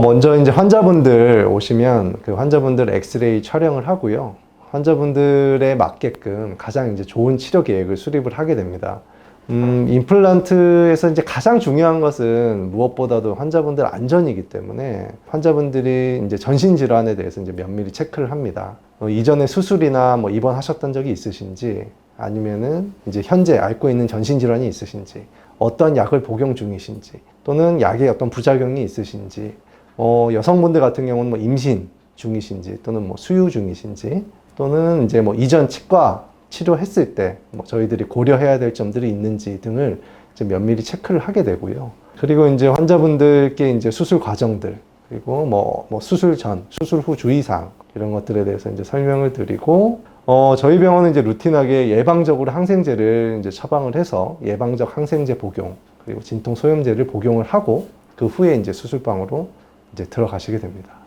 먼저 이제 환자분들 오시면 그 환자분들 엑스레이 촬영을 하고요. 환자분들에 맞게끔 가장 이제 좋은 치료 계획을 수립을 하게 됩니다. 음, 임플란트에서 이제 가장 중요한 것은 무엇보다도 환자분들 안전이기 때문에 환자분들이 이제 전신 질환에 대해서 이제 면밀히 체크를 합니다. 어, 이전에 수술이나 뭐 입원하셨던 적이 있으신지 아니면은 이제 현재 앓고 있는 전신 질환이 있으신지 어떤 약을 복용 중이신지 또는 약의 어떤 부작용이 있으신지 어, 여성분들 같은 경우는 뭐 임신 중이신지 또는 뭐 수유 중이신지 또는 이제 뭐 이전 치과 치료했을 때 뭐 저희들이 고려해야 될 점들이 있는지 등을 이제 면밀히 체크를 하게 되고요. 그리고 이제 환자분들께 이제 수술 과정들 그리고 뭐, 뭐 수술 전, 수술 후 주의사항 이런 것들에 대해서 이제 설명을 드리고 어, 저희 병원은 이제 루틴하게 예방적으로 항생제를 이제 처방을 해서 예방적 항생제 복용 그리고 진통 소염제를 복용을 하고 그 후에 이제 수술방으로 이제 들어가시게 됩니다.